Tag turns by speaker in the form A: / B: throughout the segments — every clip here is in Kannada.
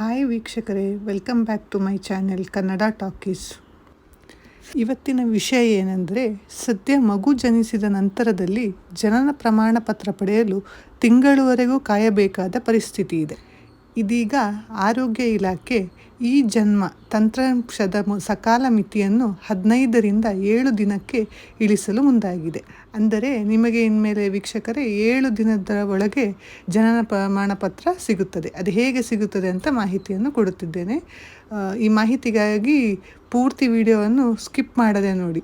A: ಹಾಯ್ ವೀಕ್ಷಕರೇ. Welcome back to my channel Kannada talkies ಇವತ್ತಿನ ವಿಷಯ ಏನೆಂದರೆ, ಸದ್ಯ ಮಗು ಜನಿಸಿದ ನಂತರದಲ್ಲಿ ಜನನ ಪ್ರಮಾಣ ಪತ್ರ ಪಡೆಯಲು ತಿಂಗಳುವರೆಗೂ ಕಾಯಬೇಕಾದ ಪರಿಸ್ಥಿತಿ ಇದೆ. ಇದೀಗ ಆರೋಗ್ಯ ಇಲಾಖೆ ಈ ಜನ್ಮ ತಂತ್ರಾಂಶದ ಸಕಾಲ ಮಿತಿಯನ್ನು ಹದಿನೈದರಿಂದ ಏಳು ದಿನಕ್ಕೆ ಇಳಿಸಲು ಮುಂದಾಗಿದೆ. ಅಂದರೆ ನಿಮಗೆ ಇನ್ಮೇಲೆ ವೀಕ್ಷಕರೇ, ಏಳು ದಿನದ ಒಳಗೆ ಜನನ ಪ್ರಮಾಣ ಪತ್ರ ಸಿಗುತ್ತದೆ. ಅದು ಹೇಗೆ ಸಿಗುತ್ತದೆ ಅಂತ ಮಾಹಿತಿಯನ್ನು ಕೊಡುತ್ತಿದ್ದೇನೆ. ಈ ಮಾಹಿತಿಗಾಗಿ ಪೂರ್ತಿ ವಿಡಿಯೋವನ್ನು ಸ್ಕಿಪ್ ಮಾಡದೆ ನೋಡಿ.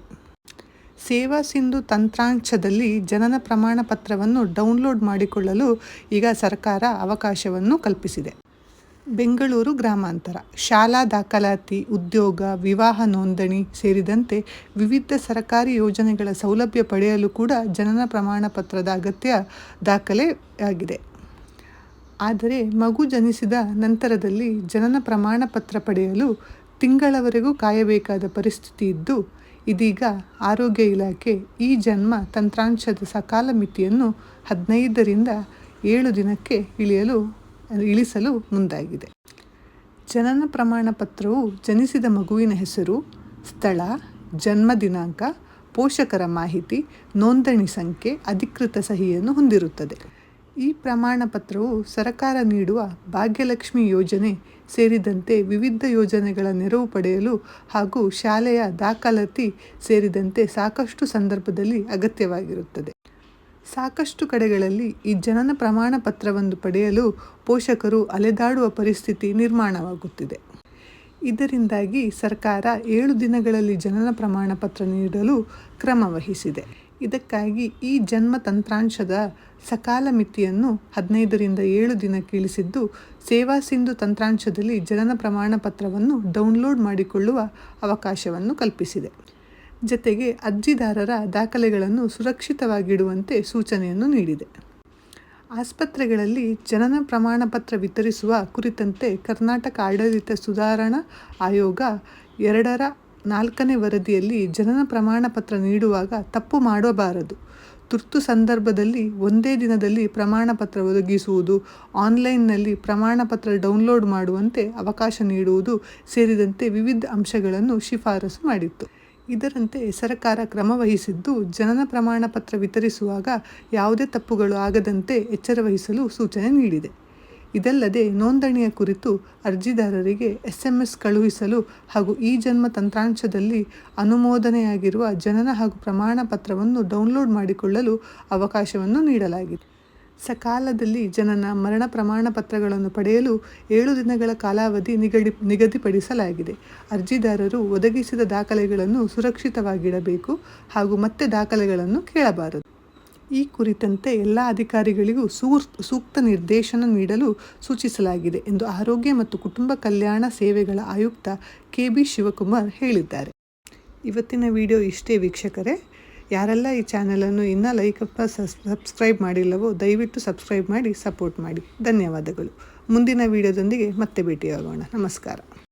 A: ಸೇವಾ ಸಿಂಧು ತಂತ್ರಾಂಶದಲ್ಲಿ ಜನನ ಪ್ರಮಾಣ ಪತ್ರವನ್ನು ಡೌನ್ಲೋಡ್ ಮಾಡಿಕೊಳ್ಳಲು ಈಗ ಸರ್ಕಾರ ಅವಕಾಶವನ್ನು ಕಲ್ಪಿಸಿದೆ. ಬೆಂಗಳೂರು ಗ್ರಾಮಾಂತರ. ಶಾಲಾ ದಾಖಲಾತಿ, ಉದ್ಯೋಗ, ವಿವಾಹ ನೋಂದಣಿ ಸೇರಿದಂತೆ ವಿವಿಧ ಸರ್ಕಾರಿ ಯೋಜನೆಗಳ ಸೌಲಭ್ಯ ಪಡೆಯಲು ಕೂಡ ಜನನ ಪ್ರಮಾಣ ಪತ್ರದ ಅಗತ್ಯ ದಾಖಲೆಯಾಗಿದೆ ಆದರೆ ಮಗು ಜನಿಸಿದ ನಂತರದಲ್ಲಿ ಜನನ ಪ್ರಮಾಣ ಪತ್ರ ಪಡೆಯಲು ತಿಂಗಳವರೆಗೂ ಕಾಯಬೇಕಾದ ಪರಿಸ್ಥಿತಿ ಇದ್ದು, ಇದೀಗ ಆರೋಗ್ಯ ಇಲಾಖೆ ಈ ಜನ್ಮ ತಂತ್ರಾಂಶದ ಸಕಾಲ ಮಿತಿಯನ್ನು ಹದಿನೈದರಿಂದ ಏಳು ದಿನಕ್ಕೆ ಇಳಿಯಲು ಇಳಿಸಲು ಮುಂದಾಗಿದೆ. ಜನನ ಪ್ರಮಾಣ ಪತ್ರವು ಜನಿಸಿದ ಮಗುವಿನ ಹೆಸರು, ಸ್ಥಳ, ಜನ್ಮ ದಿನಾಂಕ, ಪೋಷಕರ ಮಾಹಿತಿ, ನೋಂದಣಿ ಸಂಖ್ಯೆ, ಅಧಿಕೃತ ಸಹಿಯನ್ನು ಹೊಂದಿರುತ್ತದೆ. ಈ ಪ್ರಮಾಣ ಪತ್ರವು ಸರ್ಕಾರ ನೀಡುವ ಭಾಗ್ಯಲಕ್ಷ್ಮಿ ಯೋಜನೆ ಸೇರಿದಂತೆ ವಿವಿಧ ಯೋಜನೆಗಳ ನೆರವು ಪಡೆಯಲು ಹಾಗೂ ಶಾಲೆಯ ದಾಖಲಾತಿ ಸೇರಿದಂತೆ ಸಾಕಷ್ಟು ಸಂದರ್ಭದಲ್ಲಿ ಅಗತ್ಯವಾಗಿರುತ್ತದೆ. ಸಾಕಷ್ಟು ಕಡೆಗಳಲ್ಲಿ ಈ ಜನನ ಪ್ರಮಾಣ ಪತ್ರವನ್ನು ಪಡೆಯಲು ಪೋಷಕರು ಅಲೆದಾಡುವ ಪರಿಸ್ಥಿತಿ ನಿರ್ಮಾಣವಾಗುತ್ತಿದೆ. ಇದರಿಂದಾಗಿ ಸರ್ಕಾರ ಏಳು ದಿನಗಳಲ್ಲಿ ಜನನ ಪ್ರಮಾಣ ಪತ್ರ ನೀಡಲು ಕ್ರಮ ವಹಿಸಿದೆ. ಇದಕ್ಕಾಗಿ ಈ ಜನ್ಮ ತಂತ್ರಾಂಶದ ಸಕಾಲ ಮಿತಿಯನ್ನು ಹದಿನೈದರಿಂದ ಏಳು ದಿನ ಕೀಳಿಸಿದ್ದು, ಸೇವಾ ಸಿಂಧು ತಂತ್ರಾಂಶದಲ್ಲಿ ಜನನ ಪ್ರಮಾಣ ಪತ್ರವನ್ನು ಡೌನ್ಲೋಡ್ ಮಾಡಿಕೊಳ್ಳುವ ಅವಕಾಶವನ್ನು ಕಲ್ಪಿಸಿದೆ. ಜತೆಗೆ ಅರ್ಜಿದಾರರ ದಾಖಲೆಗಳನ್ನು ಸುರಕ್ಷಿತವಾಗಿಡುವಂತೆ ಸೂಚನೆಯನ್ನು ನೀಡಿದೆ. ಆಸ್ಪತ್ರೆಗಳಲ್ಲಿ ಜನನ ಪ್ರಮಾಣ ಪತ್ರ ವಿತರಿಸುವ ಕುರಿತಂತೆ ಕರ್ನಾಟಕ ಆಡಳಿತ ಸುಧಾರಣಾ ಆಯೋಗ ಎರಡರ ನಾಲ್ಕನೇ ವರದಿಯಲ್ಲಿ ಜನನ ಪ್ರಮಾಣ ಪತ್ರ ನೀಡುವಾಗ ತಪ್ಪು ಮಾಡಬಾರದು. ತುರ್ತು ಸಂದರ್ಭದಲ್ಲಿ ಒಂದೇ ದಿನದಲ್ಲಿ ಪ್ರಮಾಣ ಪತ್ರ ಒದಗಿಸುವುದು, ಆನ್ಲೈನ್ನಲ್ಲಿ ಪ್ರಮಾಣ ಪತ್ರ ಡೌನ್ಲೋಡ್ ಮಾಡುವಂತೆ ಅವಕಾಶ ನೀಡುವುದು ಸೇರಿದಂತೆ ವಿವಿಧ ಅಂಶಗಳನ್ನು ಶಿಫಾರಸು ಮಾಡಿತ್ತು. ಇದರಂತೆ ಸರಕಾರ ಕ್ರಮವಹಿಸಿದ್ದು ಜನನ ಪ್ರಮಾಣ ಪತ್ರ ವಿತರಿಸುವಾಗ ಯಾವುದೇ ತಪ್ಪುಗಳು ಆಗದಂತೆ ಎಚ್ಚರ ವಹಿಸಲು ಸೂಚನೆ ನೀಡಿದೆ. ಇದಲ್ಲದೆ ನೋಂದಣಿಯ ಕುರಿತು ಅರ್ಜಿದಾರರಿಗೆ ಎಸ್ಎಂಎಸ್ ಕಳುಹಿಸಲು ಹಾಗೂ ಈ ಜನ್ಮ ತಂತ್ರಾಂಶದಲ್ಲಿ ಅನುಮೋದನೆಯಾಗಿರುವ ಜನನ ಹಾಗೂ ಪ್ರಮಾಣ ಪತ್ರವನ್ನು ಡೌನ್ಲೋಡ್ ಮಾಡಿಕೊಳ್ಳಲು ಅವಕಾಶವನ್ನು ನೀಡಲಾಗಿದೆ. ಸಕಾಲದಲ್ಲಿ ಜನನ ಮರಣ ಪ್ರಮಾಣ ಪತ್ರಗಳನ್ನು ಪಡೆಯಲು ಏಳು ದಿನಗಳ ಕಾಲಾವಧಿ ನಿಗಡಿ ನಿಗದಿಪಡಿಸಲಾಗಿದೆ. ಅರ್ಜಿದಾರರು ಒದಗಿಸಿದ ದಾಖಲೆಗಳನ್ನು ಸುರಕ್ಷಿತವಾಗಿಡಬೇಕು ಹಾಗೂ ಮತ್ತೆ ದಾಖಲೆಗಳನ್ನು ಕೇಳಬಾರದು. ಈ ಕುರಿತಂತೆ ಎಲ್ಲ ಅಧಿಕಾರಿಗಳಿಗೂ ಸೂರ್ ಸೂಕ್ತ ನಿರ್ದೇಶನ ನೀಡಲು ಸೂಚಿಸಲಾಗಿದೆ ಎಂದು ಆರೋಗ್ಯ ಮತ್ತು ಕುಟುಂಬ ಕಲ್ಯಾಣ ಸೇವೆಗಳ ಆಯುಕ್ತ ಕೆ ಬಿ ಶಿವಕುಮಾರ್ ಹೇಳಿದ್ದಾರೆ. ಇವತ್ತಿನ ವಿಡಿಯೋ ಇಷ್ಟೇ ವೀಕ್ಷಕರೇ. ಯಾರೆಲ್ಲ ಈ ಚಾನಲನ್ನು ಇನ್ನೂ ಲೈಕ್ ಸಬ್ಸ್ಕ್ರೈಬ್ ಮಾಡಿಲ್ಲವೋ ದಯವಿಟ್ಟು ಸಬ್ಸ್ಕ್ರೈಬ್ ಮಾಡಿ, ಸಪೋರ್ಟ್ ಮಾಡಿ. ಧನ್ಯವಾದಗಳು. ಮುಂದಿನ ವಿಡಿಯೋದೊಂದಿಗೆ ಮತ್ತೆ ಭೇಟಿಯಾಗೋಣ. ನಮಸ್ಕಾರ.